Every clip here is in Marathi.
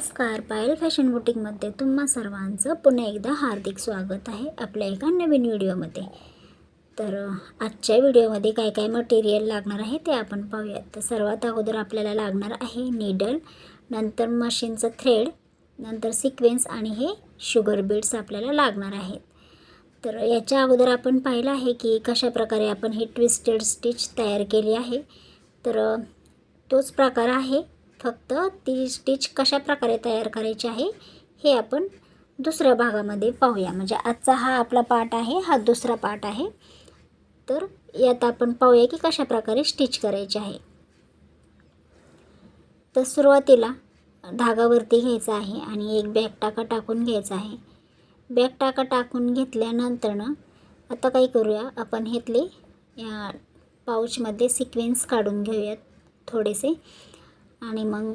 नमस्कार. पायल फॅशन बुटीकमध्ये तुम्हा सर्वांचं पुन्हा एकदा हार्दिक स्वागत आहे आपल्या एका नवीन व्हिडिओमध्ये. तर आजच्या व्हिडिओमध्ये काय काय मटेरियल लागणार आहे ते आपण पाहूयात. तर सर्वात अगोदर आपल्याला लागणार आहे निडल नंतर मशीनचं थ्रेड नंतर सिक्वेन्स आणि हे शुगर बीड्स आपल्याला लागणार आहेत. तर याच्या अगोदर आपण पाहिलं आहे की कशा प्रकारे आपण ही ट्विस्टेड स्टिच तयार केली आहे. तर तोच प्रकार आहे फक्त ती स्टिच कशा प्रकारे तयार करायची आहे हे आपण दुसऱ्या भागामध्ये पाहूया. म्हणजे आजचा हा आपला पार्ट आहे हा दुसरा पार्ट आहे. तर यात आपण पाहूया की कशा प्रकारे स्टिच करायची आहे. तर सुरुवातीला धागावरती घ्यायचा आहे आणि एक बॅग टाका टाकून घ्यायचा आहे. बॅग टाका टाकून घेतल्यानंतरनं आता काय करूया आपण घेतले या पाऊचमध्ये सिक्वेन्स काढून घेऊयात थोडेसे. आणि मग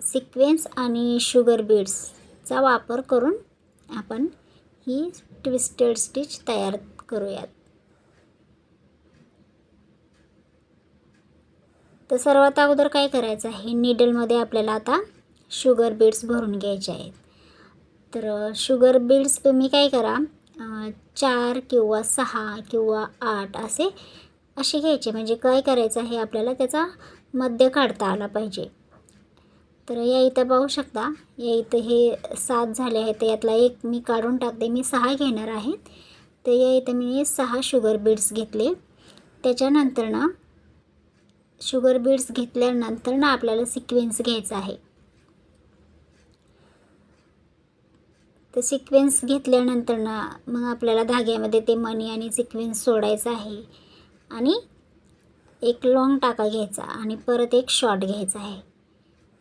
सिक्वेन्स आणि शुगर बीड्सचा वापर करून आपण ही ट्विस्टेड स्टिच तयार करूयात. तर सर्वात अगोदर काय करायचं आहे? निडलमध्ये आपल्याला आता शुगर बीड्स भरून घ्यायचे आहेत. तर शुगर बीड्स तुम्ही काय करा? चार किंवा सहा किंवा आठ असे असे घ्यायचे. म्हणजे काय करायचं आहे आपल्याला? त्याचा मध्य काढता आला पाहिजे. तर या इथं पाहू शकता या इथं हे सात झाले आहेत तर यातला एक मी काढून टाकते मी सहा घेणार आहेत तर या इथं मी सहा शुगर बीड्स घेतले. त्याच्यानंतर ना शुगर बीड्स घेतल्यानंतर ना आपल्याला सिक्वेन्स घ्यायचा आहे. तर सिक्वेन्स घेतल्यानंतर ना मग आपल्याला धाग्यामध्ये ते मणी आणि सिक्वेन्स सोडायचं आहे. आणि एक लॉंग टाका घ्यायचा आणि परत एक शॉर्ट घ्यायचा आहे.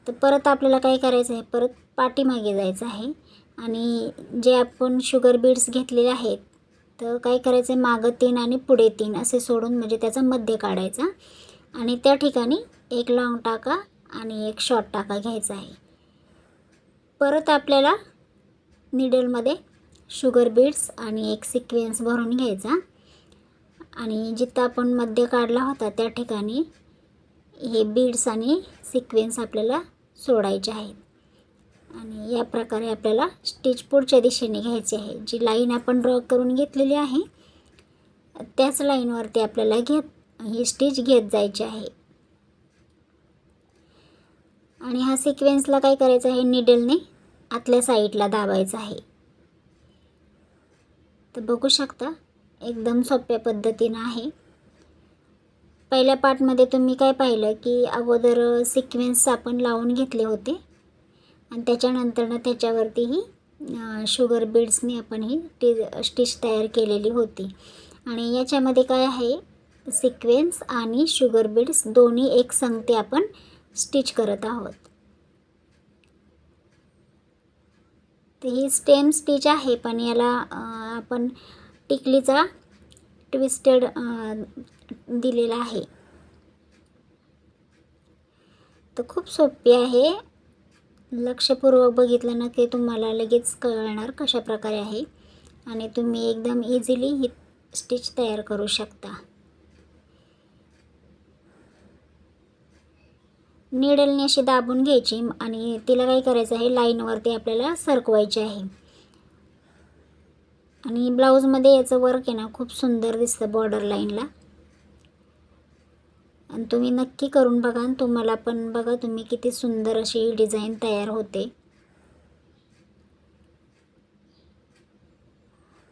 तर परत आपल्याला काय करायचं आहे? परत पाठीमागे जायचं आहे. आणि जे आपण शुगर बीड्स घेतलेले आहेत तर काय करायचं आहे मागं तीन आणि पुढे तीन असे सोडून म्हणजे त्याचा मध्य काढायचा. आणि त्या ठिकाणी एक लॉंग टाका आणि एक शॉर्ट टाका घ्यायचा आहे. परत आपल्याला निडलमध्ये शुगर बीड्स आणि एक सिक्वेन्स भरून घ्यायचा. आणि जिथं आपण मध्य काढला होता त्या ठिकाणी हे बीड्स आणि सिक्वेन्स आपल्याला सोडायचे आहेत. आणि या प्रकारे आपल्याला स्टिच पुढच्या दिशेने घ्यायची आहे. जी लाईन आपण ड्रॉ करून घेतलेली आहे त्याच लाईनवरती आपल्याला घेत ही स्टिच घेत जायची आहे. आणि हा सिक्वेन्सला काय करायचं आहे? निडलने आतल्या साईडला दाबायचं आहे. तर बघू शकता एकदम सोप्या पद्धतीनं आहे. पहिल्या पार्टमध्ये तुम्ही काय पाहिलं की अगोदर सिक्वेन्स आपण लावून घेतले होते. आणि त्याच्यानंतरनं त्याच्यावरतीही शुगर बीड्सनी आपण ही टी स्टिच तयार केलेली होती. आणि याच्यामध्ये काय आहे सिक्वेन्स आणि शुगर बीड्स दोन्ही एक संगते आपण स्टिच करत आहोत. तर ही स्टेम स्टिच आहे पण याला आपण टिकलीचा ट्विस्टेड दिलेला आहे. तर खूप सोपी आहे. लक्षपूर्वक बघितलं ना ते तुम्हाला लगेच कळणार कशा प्रकारे आहे. आणि तुम्ही एकदम इझिली ही स्टिच तयार करू शकता. निडलने अशी दाबून घ्यायची आणि तिला काय करायचं आहे लाईनवरती आपल्याला सरकवायची आहे. आणि ब्लाऊजमध्ये याचं वर्क आहे ना खूप सुंदर दिसतं बॉर्डर लाईनला आणि तुम्ही नक्की करून बघा आणि तुम्हाला पण बघा तुम्ही किती सुंदर अशी डिझाईन तयार होते.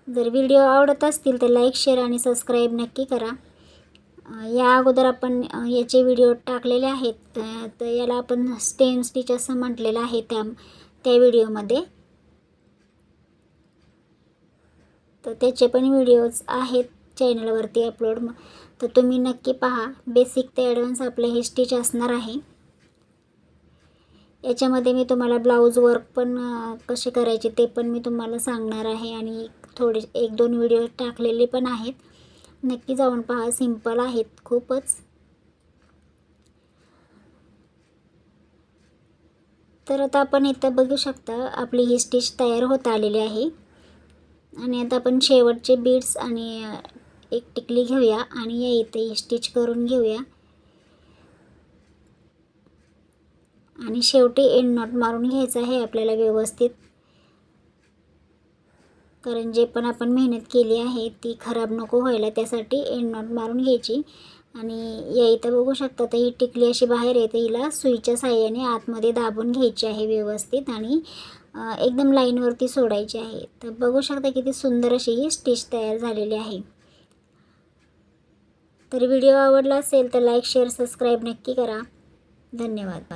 जर व्हिडिओ आवडत असतील तर लाईक शेअर आणि सबस्क्राईब नक्की करा. या अगोदर आपण याचे व्हिडिओ टाकलेले आहेत. तर याला आपण स्टेम स्टिच असं म्हटलेलं आहे त्या त्या व्हिडिओमध्ये तर त्याचे पण व्हिडिओज आहेत चॅनलवरती अपलोड तर तुम्ही नक्की पहा. बेसिक ते ॲडव्हान्स आपलं हे स्टिच असणार आहे. याच्यामध्ये मी तुम्हाला ब्लाऊज वर्क पण कसे करायचे ते पण मी तुम्हाला सांगणार आहे. आणि थोडे एक दोन व्हिडिओ टाकलेले पण आहेत. नक्की जाऊन पहा. सिंपल आहेत खूपच. तर आता आपण इथं बघू शकता. आपली ही स्टिच तयार होत आलेली आहे. आणि आता आपण शेवटचे बीड्स आणि एक टिकली घेऊया आणि या इथे स्टिच करून घेऊया. आणि शेवटी एंड नॉट मारून घ्यायचं आहे आपल्याला व्यवस्थित. कारण जे पण आपण मेहनत केली आहे ती खराब नको व्हायला त्यासाठी एंड नॉट मारून घ्यायची. आणि या इथं बघू शकता तर ही टिकली अशी बाहेर येते हिला सुईच्या साह्याने आतमध्ये दाबून घ्यायची आहे व्यवस्थित. आणि एकदम लाईनवरती सोडायची आहे. तर बघू शकता किती सुंदर अशी ही स्टिच तयार झालेली आहे. तर व्हिडिओ आवडला असेल तर लाईक शेअर सबस्क्राईब नक्की करा. धन्यवाद.